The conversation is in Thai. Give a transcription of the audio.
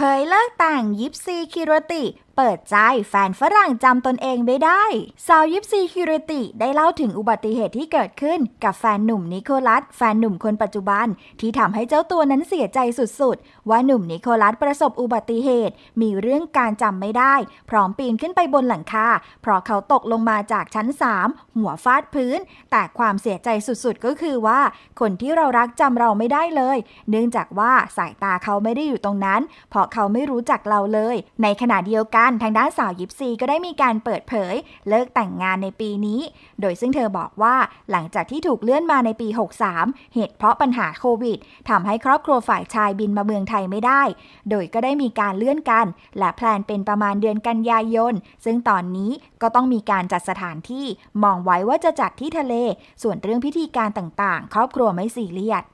เผยเลิกแต่งยิปซีคิรติ เปิดใจแฟนฝรั่งจำตนเองไม่ได้ สาวยิปซีคิรติได้เล่าถึงอุบัติเหตุที่เกิดขึ้น กับแฟนหนุ่มนิโคลัส แฟนหนุ่มคนปัจจุบัน ที่ทำให้เจ้าตัวนั้นเสียใจสุดๆ ว่าหนุ่มนิโคลัสประสบอุบัติเหตุ มีเรื่องการจำไม่ได้ พร้อมปีนขึ้นไปบนหลังคาเพราะเขาตกลงมาจากชั้น 3 หัวฟาดพื้น แต่ความเสียใจสุดๆ ก็คือว่า คนที่เรารักจำเราไม่ได้เลย เนื่องจากว่าสายตาเขาไม่ได้อยู่ตรงนั้นเพราะเขาไม่รู้จักเราเลย ในขณะเดียวกันทางด้านสาวยิปซีก็ได้มีการเปิดเผย เลิกแต่งงานในปีนี้ โดยซึ่งเธอบอกว่าหลังจากที่ถูกเลื่อนมาในปี 63 เหตุเพราะปัญหาโควิดทำให้ครอบครัวฝ่ายชายบินมาเมืองไทยไม่ได้ โดยก็ได้มีการเลื่อนกัน และแพลนเป็นประมาณเดือนกันยายน ซึ่งตอนนี้ก็ต้องมีการจัดสถานที่มองไว้ว่าจะจัดที่ทะเล ส่วนเรื่องพิธีการต่างๆ ครอบครัวไม่ซีเรียส